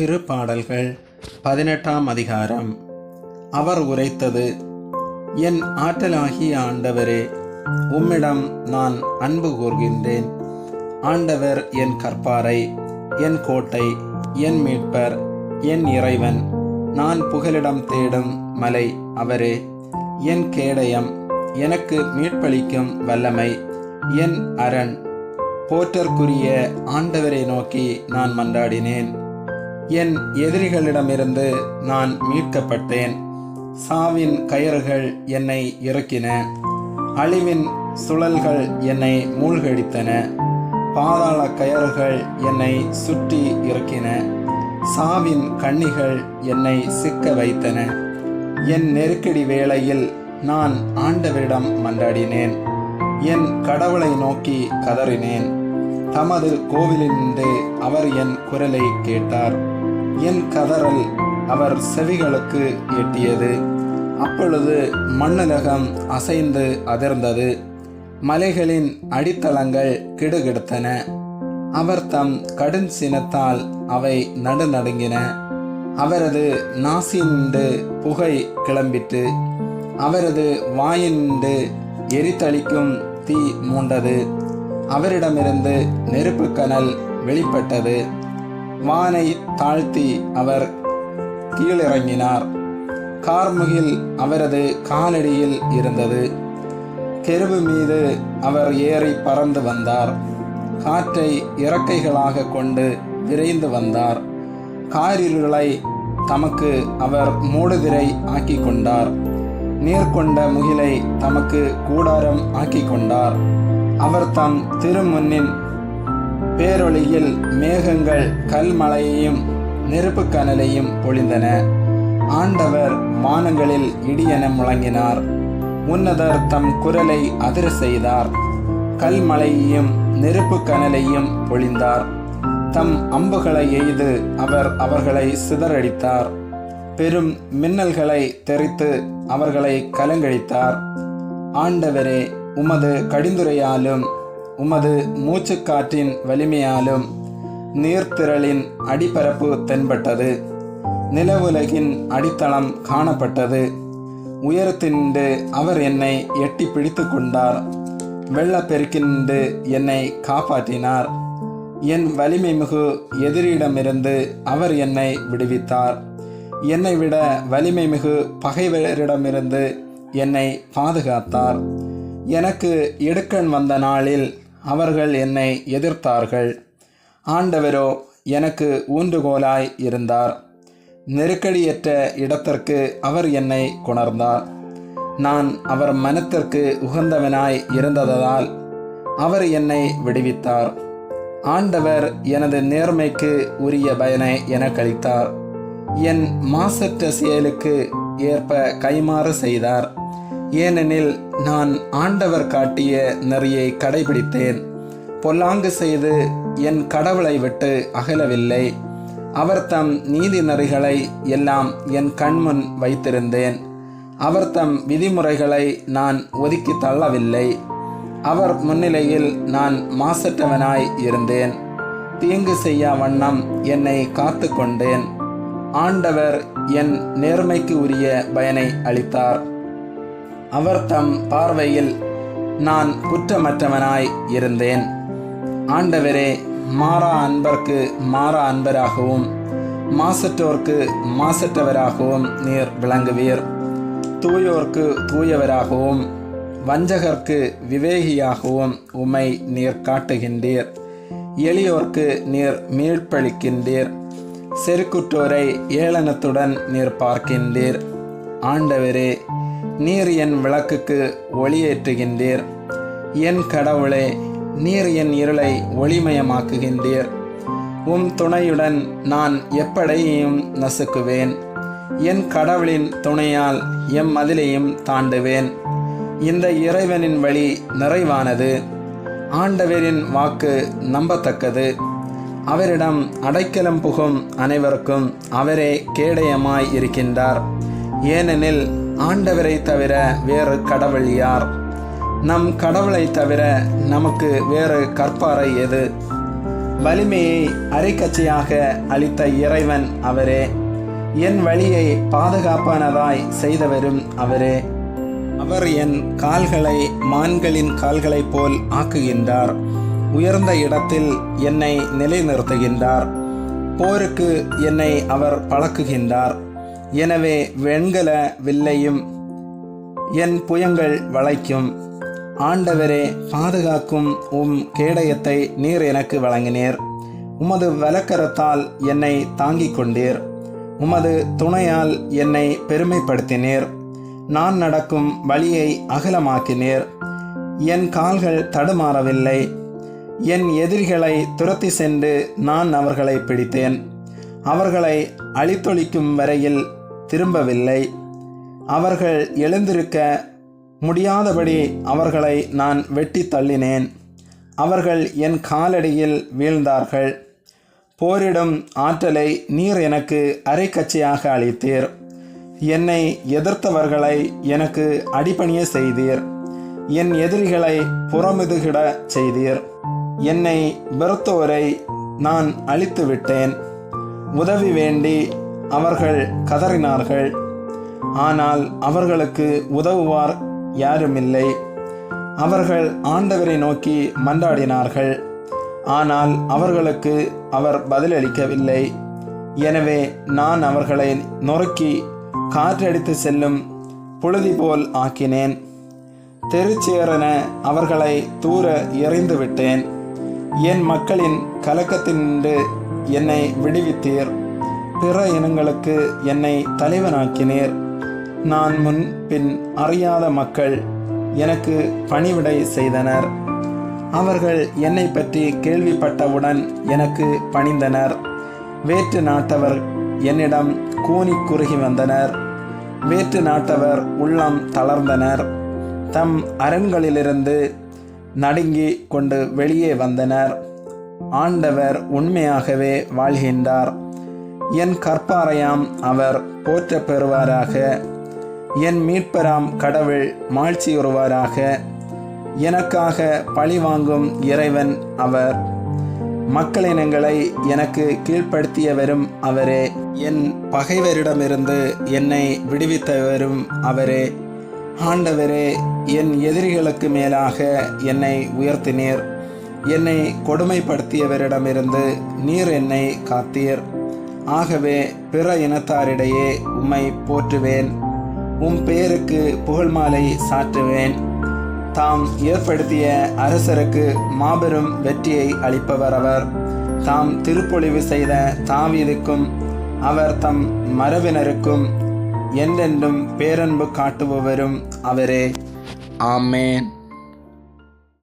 திருப்பாடல்கள் பதினெட்டாம் அதிகாரம். அவர் உரைத்தது என் ஆற்றலாகிய ஆண்டவரே உம்மிடம் நான் அன்பு கூர்கின்றேன். ஆண்டவர் என் கற்பாரை என் கோட்டை என் மீட்பர் என் இறைவன். நான் புகலிடம் தேடும் மலை அவரே. என் கேடயம் எனக்கு மீட்பளிக்கும் வல்லமை என் அரண். போற்றற்குரிய ஆண்டவரை நோக்கி நான் மன்றாடினேன். என் எதிரிகளிடமிருந்து நான் மீட்கப்பட்டேன். சாவின் கயறுகள் என்னை இறக்கின. அழிவின் சுழல்கள் என்னை மூழ்கடித்தன. பாதாள கயறுகள் என்னை சுற்றி இறக்கின. சாவின் கண்ணிகள் என்னை சிக்க வைத்தன. என் நெருக்கடி வேளையில் நான் ஆண்டவரிடம் மன்றாடினேன். என் கடவுளை நோக்கி கதறினேன். தமது கோவிலிருந்து அவர் என் குரலை கேட்டார். என் கதறல் அவர் செவிகளுக்கு எட்டியது. அப்பொழுது மண்ணுலகம் அசைந்து அதிர்ந்தது. மலைகளின் அடித்தளங்கள் கிடுகிடுத்தன. அவர் தம் கடும் சினத்தால் அவை நடுநடுங்கின. அவரது நாசினின்று புகை கிளம்பிற்று. அவரது வாயின்று எரித்தளிக்கும் தீ மூண்டது. அவரிடமிருந்து நெருப்புக்கனல் வெளிப்பட்டது. வானை தாழ்த்தி அவர் கீழிறங்கினார். கார்முகில் அவரது காலடியில் இருந்தது. கெருவு மீது அவர் ஏறி பறந்து வந்தார். காற்றை இறக்கைகளாக கொண்டு விரைந்து வந்தார். காரிருளை தமக்கு அவர் மூடுதிரை ஆக்கி கொண்டார். நீர் கொண்ட முகிலை தமக்கு கூடாரம் ஆக்கி கொண்டார். அவர் தம் திருமுன்னின் பேரொளியில் மேகங்கள் கல்மலையையும் நெருப்பு கனலையும் பொழிந்தன. ஆண்டவர் வானங்களில் இடியென முழங்கினார். உன்னதர் தம் குரலை அதிர செய்தார் கல்மலையையும் நெருப்பு கனலையும் பொழிந்தார். தம் அம்புகளை எய்து அவர் அவர்களை சிதறடித்தார். பெரும் மின்னல்களை தெரித்து அவர்களை கலங்கழித்தார். ஆண்டவரே உமது கடிந்துரையாலும் உமது மூச்சுக்காற்றின் வலிமையாலும் நீர்த்திரளின் அடிப்பரப்பு தென்பட்டது. நிலவுலகின் அடித்தளம் காணப்பட்டது. உயரத்தினின்று அவர் என்னை எட்டி பிடித்து கொண்டார். வெள்ளப்பெருக்கின்று என்னை காப்பாற்றினார். என் வலிமை மிகு எதிரியிடமிருந்து அவர் என்னை விடுவித்தார். என்னை விட வலிமை மிகு பகைவரிடமிருந்து என்னை பாதுகாத்தார். எனக்கு இடுக்கண் வந்த நாளில் அவர்கள் என்னை எதிர்த்தார்கள். ஆண்டவரோ எனக்கு ஊன்றுகோலாய் இருந்தார். நெருக்கடியற்ற இடத்திற்கு அவர் என்னை கொணர்ந்தார். நான் அவர் மனத்திற்கு உகந்தவனாய் இருந்ததால் அவர் என்னை விடுவித்தார். ஆண்டவர் எனது நேர்மைக்கு உரிய பயனை எனக்களித்தார் என் மாசற்ற செயலுக்கு ஏற்ப கைமாறு செய்தார். ஏனெனில் நான் ஆண்டவர் காட்டிய நெறியை கடைபிடித்தேன். பொல்லாங்கு செய்து என் கடவுளை விட்டு அகலவில்லை. அவர் தம் நீதி நெறிகளை எல்லாம் என் கண்முன் வைத்திருந்தேன். அவர் தம் விதிமுறைகளை நான் ஒதுக்கி தள்ளவில்லை. அவர் முன்னிலையில் நான் மாசற்றவனாய் இருந்தேன். தீங்கு செய்யா வண்ணம் என்னை காத்து கொண்டேன் ஆண்டவர் என் நேர்மைக்கு உரிய பயனை அளித்தார். அவர் தம் பார்வையில் நான் குற்றமற்றவனாய் இருந்தேன். ஆண்டவரே மாறா அன்பர்க்கு மாறா அன்பராகவும் மாசற்றோர்க்கு மாசற்றவராகவும் நீர் விளங்குவீர். தூயோர்க்கு தூயவராகவும் வஞ்சகர்க்கு விவேகியாகவும் உம்மை நீர் காட்டுகின்றீர். எளியோர்க்கு நீர் மீட்பளிக்கின்றீர் செருக்குற்றோரை ஏளனத்துடன் நீர் பார்க்கின்றீர். ஆண்டவரே நீர் என் விளக்குக்கு ஒளியேற்றுகின்றீர். என் கடவுளே நீர் என் இருளை ஒளிமயமாக்குகின்றீர். உம் துணையுடன் நான் எப்படையையும் நசுக்குவேன். என் கடவுளின் துணையால் எம் மதிலையும் தாண்டுவேன். இந்த இறைவனின் வழி நிறைவானது. ஆண்டவரின் வாக்கு நம்பத்தக்கது. அவரிடம் அடைக்கலம் புகும் அனைவருக்கும் அவரே கேடயமாய் இருக்கின்றார். ஏனெனில் ஆண்டவரை தவிர வேறு கடவுள் யார்? நம் கடவுளை தவிர நமக்கு வேறு கற்பாறை எது? வலிமையை அரைக்கச்சையாக அளித்த இறைவன் அவரே. என் வழியை பாதுகாப்பானதாய் செய்தவரும் அவரே. அவர் என் கால்களை மான்களின் கால்களைப் போல் ஆக்குகின்றார். உயர்ந்த இடத்தில் என்னை நிலைநிறுத்துகின்றார். போருக்கு என்னை அவர் பழக்குகின்றார். எனவே வெண்கல வில்லையும் என் புயங்கள் வளைக்கும். ஆண்டவரே பாதுகாக்கும் உம் கேடயத்தை நீர் எனக்கு வழங்கினீர். உமது வலக்கரத்தால் என்னை தாங்கிக் கொண்டீர். உமது துணையால் என்னை பெருமைப்படுத்தினீர். நான் நடக்கும் வழியை அகலமாக்கினீர். என் கால்கள் தடுமாறவில்லை. என் எதிரிகளை துரத்தி சென்று நான் அவர்களை பிடித்தேன். அவர்களை அழித்தொழிக்கும் வரையில் திரும்பவில்லை. அவர்கள் எழுந்திருக்க முடியாதபடி அவர்களை நான் வெட்டி தள்ளினேன். அவர்கள் என் காலடியில் வீழ்ந்தார்கள். போரிடும் ஆற்றலை நீர் எனக்கு அரைக்கச்சையாக அளித்தீர். என்னை எதிர்த்தவர்களை எனக்கு அடிபணிய செய்தீர். என் எதிரிகளை புறமுதுகிட செய்தீர். என்னை வெறுத்தோரை நான் அழித்து விட்டேன் உதவி வேண்டி அவர்கள் கதறினார்கள். ஆனால் அவர்களுக்கு உதவுவார் யாருமில்லை. அவர்கள் ஆண்டவரை நோக்கி மன்றாடினார்கள். ஆனால் அவர்களுக்கு அவர் பதிலளிக்கவில்லை. எனவே நான் அவர்களை நொறுக்கி காற்றடித்து செல்லும் புழுதி போல் ஆக்கினேன். தெருச்சேரன அவர்களை தூர எறிந்து விட்டேன் என் மக்களின் கலக்கத்தினின்று என்னை விடுவித்தீர். பிற இனங்களுக்கு என்னை தலைவனாக்கினீர். நான் முன் பின் அறியாத மக்கள் எனக்கு பணிவிடை செய்தனர். அவர்கள் என்னை பற்றி கேள்விப்பட்டவுடன் எனக்கு பணிந்தனர். வேற்று நாட்டவர் என்னிடம் கூனி குறுகி வந்தனர். வேற்று நாட்டவர் உள்ளம் தளர்ந்தனர். தம் அரண்களிலிருந்து நடுங்கி கொண்டு வெளியே வந்தனர். ஆண்டவர் உண்மையாகவே வாழ்கின்றார். என் கற்பாரையாம் அவர் போற்ற பெறுவாராக என் மீட்பராம் கடவுள் மாழ்ச்சியுறுவாராக எனக்காக பழி வாங்கும் இறைவன் அவர். மக்களினங்களை எனக்கு கீழ்ப்படுத்தியவரும் அவரே. என் பகைவரிடமிருந்து என்னை விடுவித்தவரும் அவரே. ஆண்டவரே என் எதிரிகளுக்கு மேலாக என்னை உயர்த்தினீர். என்னை கொடுமைப்படுத்தியவரிடமிருந்து நீர் என்னை காத்தீர். ஆகவே பிற இனத்தாரிடையே உம்மை போற்றுவேன். உம் பேருக்கு புகழ் மாலை சாற்றுவேன். தாம் ஏற்படுத்திய அரசருக்கு மாபெரும் வெற்றியை அளிப்பவர் அவர். தாம் திருப்பொழிவு செய்த தாவீதுக்கும் அவர் தம் மரபினருக்கும் என்றென்றும் பேரன்பு காட்டுபவரும் அவரே. ஆமேன்.